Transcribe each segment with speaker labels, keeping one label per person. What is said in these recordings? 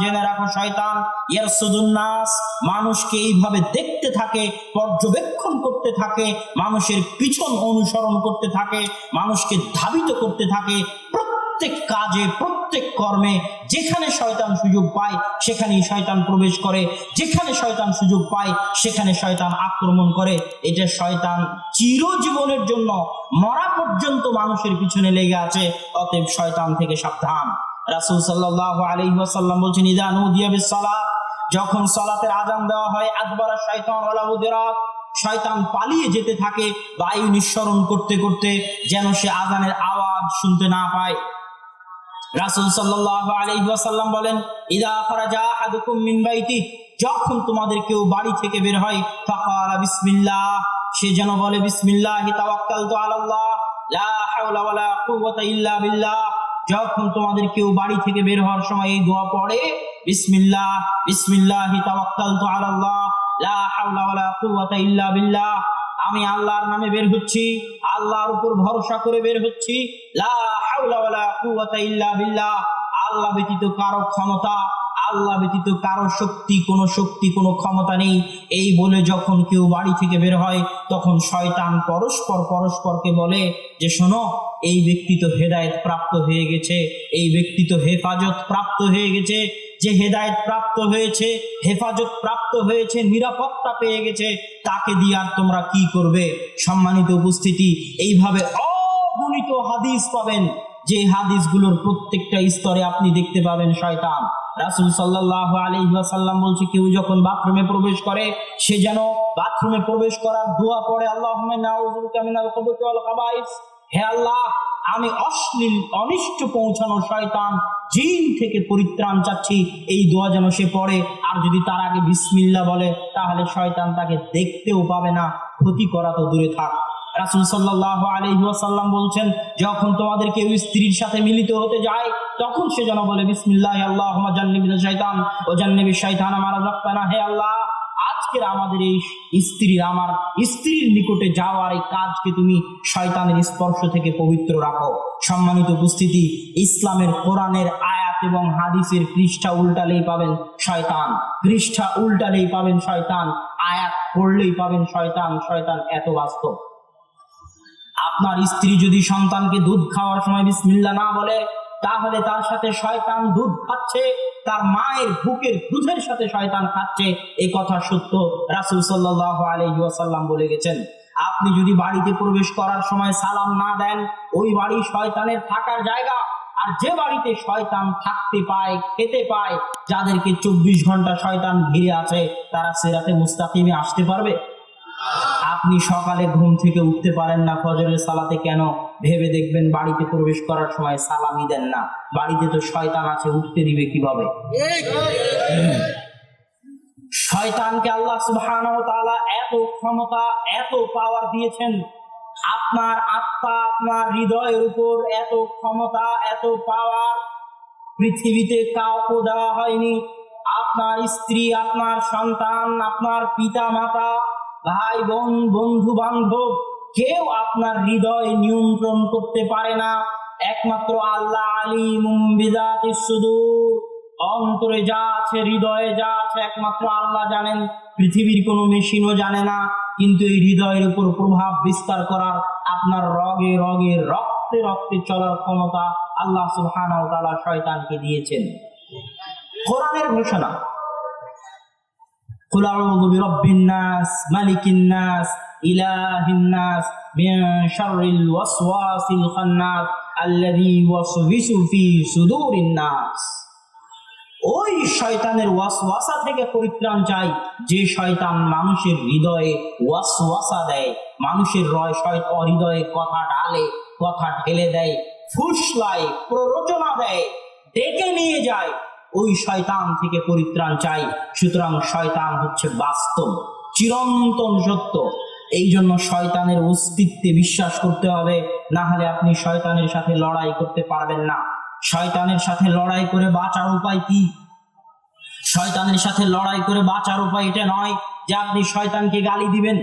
Speaker 1: জেনে রাখো শয়তান ইয়ারসুদুন নাস মানুষকে এইভাবে দেখতে থাকে, পর্যবেক্ষণ করতে থাকে, মানুষের পিছন অনুসরণ করতে থাকে, মানুষকে ধাবিত করতে থাকে, প্রত্যেক কাজে, প্রত্যেক কর্মে, যেখানে শয়তান সুযোগ পায়, সেখানেই শয়তান প্রবেশ করে, যেখানে শয়তান সুযোগ পায়, সেখানে শয়তান আক্রমণ করে। এটা শয়তান চিরজীবনের জন্য, মরা পর্যন্ত মানুষের পিছনে লেগে আছে, অতএব শয়তান থেকে সাবধান। রাসূল সাল্লাল্লাহু আলাইহি ওয়াসাল্লাম বলছেন নুদিয়া বিস-সালাত যখন সালাতের আজান দেওয়া হয়, আকবরা শয়তান শয়তান পালিয়ে যেতে থাকে, বায়ু নিঃসরণ করতে করতে যেন সে আজানের আওয়াজ শুনতে না পায়। রাসূল ওয়াসাল্লাম বলেন ইদা খারাজা আহাদুকুম মিন বাইতি যখন তোমাদের কেউ বাড়ি থেকে বের হয়, ফাকালা বিসমিল্লাহ, সে যেন বলে, বিসমিল্লাহি তাওয়াক্কালতু আলাল্লাহ, লা হাওলা ওয়ালা কুওয়াতা ইল্লা বিল্লাহ যখন তোমাদের কেউ বাড়ি থেকে বের হওয়ার সময় এই দোয়া পড়ে, বিসমিল্লাহ, বিসমিল্লাহি তাওয়াক্কালতু আলাল্লাহ, লা হাওলা ওয়ালা কুওয়াতা ইল্লা বিল্লাহ। আমি আল্লাহর নামে বের হচ্ছি, আল্লাহর উপর ভরসা করে বের হচ্ছি, লা হাওলা ওয়ালা কুওয়াতা ইল্লা বিল্লাহ। আল্লাহ ব্যতীত কারও ক্ষমতা আল্লাহ ব্যতীত কারও শক্তি, কোনো শক্তি, কোনো ক্ষমতা নেই। এই বলে যখন কেউ বাড়ি থেকে বের হয়, তখন শয়তান পরস্পর পরস্পরকে বলে যে, শোনো, এই ব্যক্তি তো হেদায়েত প্রাপ্ত হয়ে গেছে, এই ব্যক্তি তো হেফাজত প্রাপ্ত হয়ে গেছে। যে হেদায়েত প্রাপ্ত হয়েছে, হেফাজত প্রাপ্ত হয়েছে, নিরাপত্তা পেয়ে গেছে, তাকে দিয়ে আর তোমরা কি করবে? সম্মানিত উপস্থিতি, এইভাবে অগণিত হাদিস পাবেন, যে হাদিসগুলোর প্রত্যেকটা স্তরে আপনি দেখতে পাবেন শয়তান। রাসূল সাল্লাল্লাহু আলাইহি ওয়াসাল্লাম বলছে, কেউ যখন বাথরুমে প্রবেশ করে, সে যেন বাথরুমে প্রবেশ করার দোয়া পড়ে খাবাইস। হে আল্লাহ, আমি অশ্লীল, অনিষ্ট পৌঁছানো শয়তান, জিন থেকে পরিত্রাণ চাচ্ছি, এই দোয়া যেন সে পড়ে। আর যদি তার আগে বিসমিল্লাহ বলে, তাহলে শয়তান তাকে দেখতেও পাবে না। ক্ষতি করা তো দূরে থাক। রাসূল সাল্লাল্লাহু আলাইহি ওয়াসাল্লাম বলছেন, যখন তোমাদের কেউ স্ত্রীর সাথে মিলিত হতে যায়, তখন সে যেন বলে, বিসমিল্লাহ আল্লাহুম্মা জান্নিবিনা ও জান্নিবি শাইতান আমার রাব্বানা হে আল্লাহ, আজকের আমাদের এই স্ত্রীর আমার স্ত্রীর নিকটে যাওয়ার এই কাজকে তুমি শয়তানের স্পর্শ থেকে পবিত্র রাখো। সম্মানিত উপস্থিতি, ইসলামের কোরআনের আয়াত এবং হাদিসের পৃষ্ঠা উল্টালেই পাবেন শয়তান, পৃষ্ঠা উল্টালেই পাবেন শয়তান, আয়াত পড়লেই পাবেন শয়তান শয়তান এত বাস্তব আপনার স্ত্রী যদি সন্তানকে দুধ খাওয়ার সময় বিসমিল্লা না বলে, তাহলে তার সাথে শয়তান দুধ খাচ্ছে, তার মায়ের বুকের দুধের সাথে শয়তান খাচ্ছে। এই কথা সত্য, রাসূল সাল্লাল্লাহু আলাইহি ওয়াসাল্লাম বলে গেছেন, আপনি যদি বাড়িতে প্রবেশ করার সময় সালাম না দেন, ওই বাড়ি শয়তানের থাকার জায়গা। আর যে বাড়িতে শয়তান থাকতে পায়, খেতে পায়, যাদেরকে চব্বিশ ঘণ্টা শয়তান ঘিরে আছে, তারা সেরাতে মুস্তাকিমে আসতে পারবে? আপনি সকালে ঘুম থেকে উঠতে পারেন না, ফজরের সালাতে কেন? ভেবে দেখবেন বাড়িতে প্রবেশ করার সময় সালামি দেন না। বাড়িতে তো শয়তান আছে, উঠতে দিবে কীভাবে? শয়তানকে আল্লাহ তাআলা এত ক্ষমতা, এত পাওয়ার দিয়েছেন। আপনার আত্মা, আপনার হৃদয়ের উপর এত ক্ষমতা, এত পাওয়ার পৃথিবীতে কাউকে দেওয়া হয়নি। আপনার স্ত্রী, আপনার সন্তান, আপনার পিতা মাতা ভাই, বোন, বন্ধু, বান্ধব, কেউ আপনার হৃদয় নিয়ন্ত্রণ করতে পারে না। একমাত্র আল্লাহ আলী মুম্বিদাতি সুদূর। অন্তরে যা আছে, হৃদয়ে যা আছে, একমাত্র আল্লাহ জানেন। পৃথিবীর কোনো মেশিনও জানে না। কিন্তু এই হৃদয়ের উপর প্রভাব বিস্তার করার আপনার রগে রগে, রক্তে রক্তে চলার ক্ষমতা আল্লাহ ওয়া শয়তানকে দিয়েছেন। কোরআনের ঘোষণা قل أعوذ برب الناس ملك الناس إله الناس من شر الوسواس الخناس الذي يوسوس في صدور الناس ওই শয়তানের ওয়াসওয়াসা থেকে পরিত্রাণ চাই যে শয়তান মানুষের হৃদয়ে ওয়াসওয়াসা দেয় মানুষের রয় শয়তান হৃদয়ে কথা ঢালে কথা ঢেলে দেয় ফুসলায় প্ররোচনা দেয় ডেকে নিয়ে যায় ওই শয়তান থেকে পরিত্রাণ চাই। সুতরাং শয়তান হচ্ছে বাস্তব, চিরন্তন সত্য। এই জন্য শয়তানের অস্তিত্বে বিশ্বাস করতে হবে, না হলে আপনি শয়তানের সাথে লড়াই করতে পারবেন না। শয়তানের সাথে লড়াই করে বাঁচার উপায় কি? শয়তানের সাথে লড়াই করে বাঁচার উপায় এটা নয় যে আপনি শয়তানকে গালি দিবেন।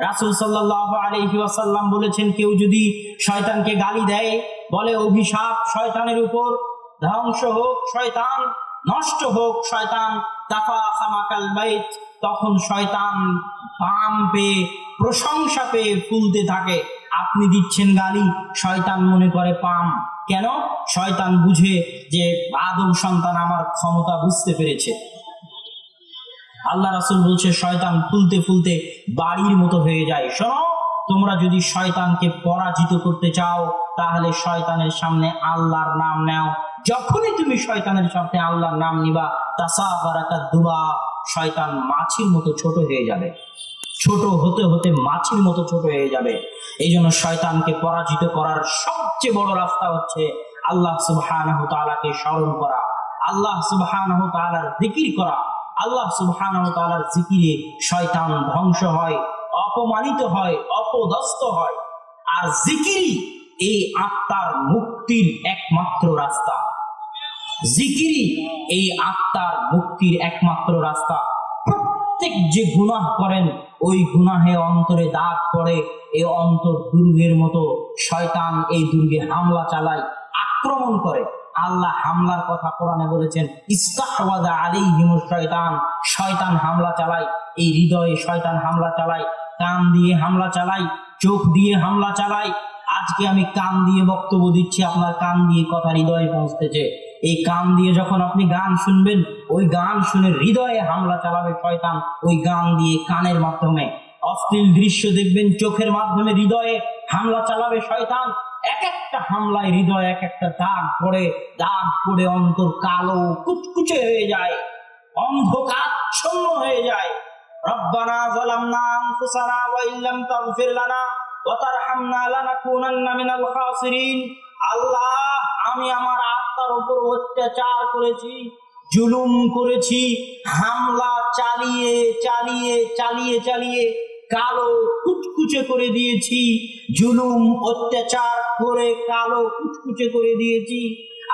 Speaker 1: রাসূল সাল্লাল্লাহু আলাইহি ওয়াসাল্লাম বলেছেন, কেউ যদি শয়তানকে গালি দেয়, বলে অভিশাপ শয়তানের উপর, ধ্বংস হোক শয়তান। নষ্ট হোক শয়তান খামাকাল বাইত, তখন শয়তান পাম পেয়ে, প্রশংসা পেয়ে ফুলতে থাকে। আপনি দিচ্ছেন গালি, শয়তান মনে করে পাম। কেন? শয়তান বুঝে যে আদম সন্তান আমার ক্ষমতা বুঝতে পেরেছে। আল্লাহ রাসুল বলছে, শয়তান ফুলতে ফুলতে বাড়ির মতো হয়ে যায়। শোনো, তোমরা যদি শয়তানকে পরাজিত করতে চাও, তাহলে শয়তানের সামনে আল্লাহর নাম নাও। যখনই তুমি শয়তানের সামনে আল্লাহর নাম নিবা তাসা বারাকা দুবা, শয়তান মাছির মতো ছোট হয়ে যাবে। ছোট হতে হতে মাছির মতো ছোট হয়ে যাবে। এই জন্য শয়তানকে পরাজিত করার সবচেয়ে বড় রাস্তা হচ্ছে আল্লাহ সুবহানাহু তাআলাকে স্মরণ করা। আল্লাহ সুবহানাহু তাআলার জিকির করা। আল্লাহ সুবহানাহু তাআলার জিকিরে শয়তান ধ্বংস হয়, অপমানিত হয়, অপদস্থ হয়। আর জিকিরই এই আত্মার মুক্তির একমাত্র রাস্তা। জিকিরই এই আত্মার মুক্তির একমাত্র রাস্তা। প্রত্যেক যে গুনাহ করেন, ওই গুনাহে অন্তরে দাগ পড়ে এই অন্তর দুর্গের মতো শয়তান এই দুর্গে হামলা চালায়, আক্রমণ করে। আল্লাহ হামলার কথা কোরআনে বলেছেন, ইস্তাহওয়াদা আলাইহিম শয়তান শয়তান হামলা চালায়, এই হৃদয়ে শয়তান হামলা চালায়, কান দিয়ে হামলা চালায়, চোখ দিয়ে হামলা চালায়। আজকে আমি কান দিয়ে বক্তব্য দিচ্ছি, আপনার কান দিয়ে কথা হৃদয়ে পৌঁছতেছে। এই কান দিয়ে যখন আপনি গান শুনবেন, ওই গান শুনে হৃদয়ে হামলা চালাবে শয়তান। ওই গান দিয়ে কানের মাধ্যমে অশ্লীল দৃশ্য দেখবেন, চোখের মাধ্যমে হৃদয়ে হামলা চালাবে শয়তান। এক একটা হামলায় হৃদয় এক একটা দাগ পড়ে দাগ পড়ে অন্তর কালো, কুচকুচে হয়ে যায় অন্ধকারচ্ছন্ন হয়ে যায়। রব্বানা যালামনা আনফুসানা ওয়া ইল্লাম তাগফির লানা ওয়া তারহামনা লানাকুনান্না মিনাল খাসিরিন। আল্লাহ, আমি আমার আত্মার উপর অত্যাচার করেছি, জুলুম করেছি, হামলা চালিয়ে চালিয়ে চালিয়ে চালিয়ে কালো কুচকুচে করে দিয়েছি, জুলুম, অত্যাচার করে কালো কুচকুচে করে দিয়েছি।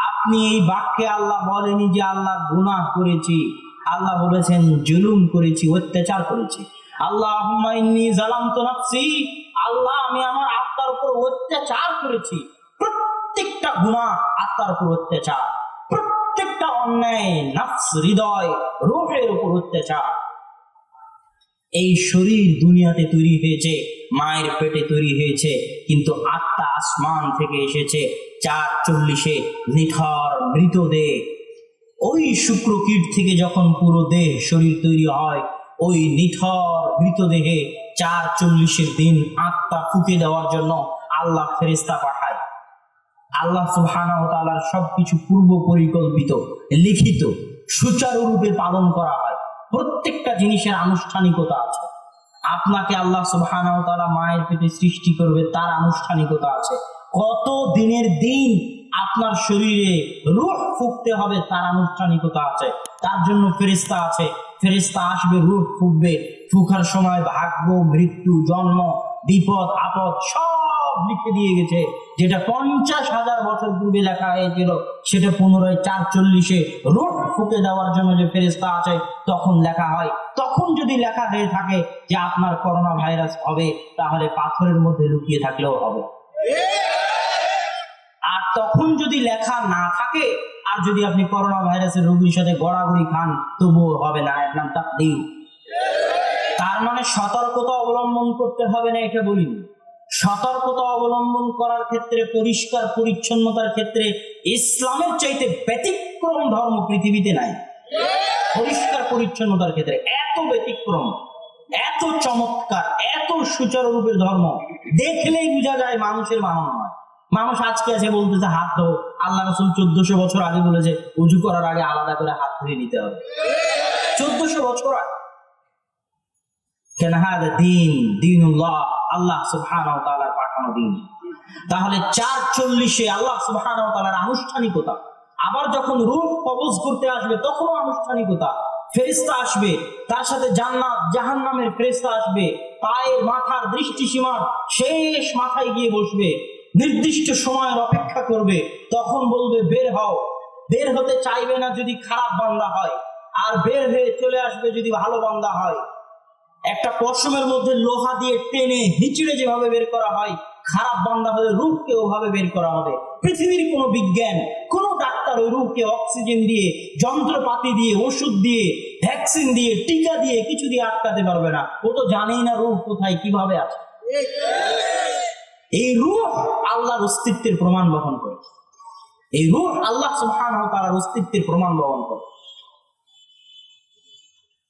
Speaker 1: আপনি এই বাক্যে আল্লাহ বলেনি যে আল্লাহ গুনাহ করেছি। আল্লাহ বলেছেন, জুলুম করেছি, অত্যাচার করেছি। আল্লাহ জালামতু নাফসি, আল্লাহ আমি আমার আত্মার উপর অত্যাচার করেছি। প্রত্যেকটা গুনাহ আত্মার উপর অত্যাচার, প্রত্যেকটা অন্যায় নফস হৃদয় রূহের উপর অত্যাচার। এই শরীর দুনিয়াতে তৈরি হয়েছে, মায়ের পেটে তৈরি হয়েছে, কিন্তু আত্মা আসমান থেকে এসেছে চার চল্লিশে নিথর মৃতদেহ ওই শুক্রকীট থেকে যখন পুরো দেহ শরীর তৈরি হয়, ওই নিথর মৃতদেহে চার চল্লিশের দিন আত্মা ফুকে দেওয়ার জন্য আল্লাহ ফেরিস্তা পাঠায় আল্লাহ তাআলার সবকিছু পূর্ব পরিকল্পিত লিখিত, সুচারুরূপে পালন করা হয়। প্রত্যেকটা জিনিসের আনুষ্ঠানিকতা আছে। আপনাকে আল্লাহ সুবহানাহু তাআলা মায়ের পেটে সৃষ্টি করবে, তার আনুষ্ঠানিকতা আছে। কত দিনের দিন আপনার শরীরে রূহ ফুকতে হবে, তার আনুষ্ঠানিকতা আছে। তার জন্য ফেরিস্তা আছে। ফেরিস্তা আসবে, রূহ ফুকবে। ফুকার সময় ভাগ্য, মৃত্যু, জন্ম, বিপদ, আপদ সব লিখে দিয়ে গেছে। যেটা পঞ্চাশ হাজার বছর পূর্বে লেখা হয়েছিল, সেটা পুনরায় চার চল্লিশে রোড ফুকে দেওয়ার জন্য যে ফেরিস্তা আছে, তখন লেখা হয়। তখন যদি লেখা হয়ে থাকে যে আপনার করোনা ভাইরাস হবে, তাহলে পাথরের মধ্যে লুকিয়ে থাকলেও হবে। আর তখন যদি লেখা না থাকে, আর যদি আপনি করোনা ভাইরাসের রোগীর সাথে গড়াগড়ি খান, তবুও হবে না। এর নাম তাকদীর। তার মানে সতর্কতা অবলম্বন করতে হবে না, এটা বলিনি। সতর্কতা অবলম্বন করার ক্ষেত্রে, পরিষ্কার পরিচ্ছন্নতার ক্ষেত্রে ইসলামের চাইতে ব্যতিক্রম ধর্ম পৃথিবীতে নাই। পরিষ্কার পরিচ্ছন্নতার ক্ষেত্রে এত ব্যতিক্রম, এত চমৎকার, এত সুচারুরূপের ধর্ম, দেখলেই বোঝা যায় মানুষের মানব নয়। মানুষ আজকে আছে বলতেছে, হাত ধো। আল্লাহ রসুল চোদ্দশো বছর আগে বলেছে, উজু করার আগে আলাদা করে হাত ধুয়ে নিতে হবে। চোদ্দশো বছর আগে। কেন? হাদা দিন, দিনুল্লাহ। আল্লাহ সুবহানাহু পাঠানো দিন। তাহলে চার চল্লিশে আল্লাহ সুবহানাহু আনুষ্ঠানিকতা। আবার যখন রূহ কবজ করতে আসবে, তখনও আনুষ্ঠানিকতা। ফেরেশতা আসবে, তার সাথে জান্নাত, জাহান্নামের ফেরেশতা আসবে। পায়ের মাথার দৃষ্টি দৃষ্টিসীমার শেষ মাথায় গিয়ে বসবে। নির্দিষ্ট সময়ের অপেক্ষা করবে। তখন বলবে, বের হও। বের হতে চাইবে না যদি খারাপ বান্দা হয়। আর বের হয়ে চলে আসবে যদি ভালো বান্দা হয়। একটা পশমের মধ্যে লোহা দিয়ে টেনে হিচড়ে যেভাবে বের করা হয়, খারাপ বান্দা হলে রূপকে ওভাবে বের করা হবে। পৃথিবীর কোনো বিজ্ঞান, কোনো ডাক্তার ওই রোগকে অক্সিজেন দিয়ে, যন্ত্রপাতি দিয়ে, ওষুধ দিয়ে, ভ্যাকসিন দিয়ে, টিকা দিয়ে কিছু দিয়ে আটকাতে পারবে না। ও তো জানেই না রোগ কোথায়, কীভাবে আছে। এই রূহ আল্লাহর অস্তিত্বের প্রমাণ বহন করে। এই রূহ আল্লাহ ওয়া তাআলার অস্তিত্বের প্রমাণ বহন করে।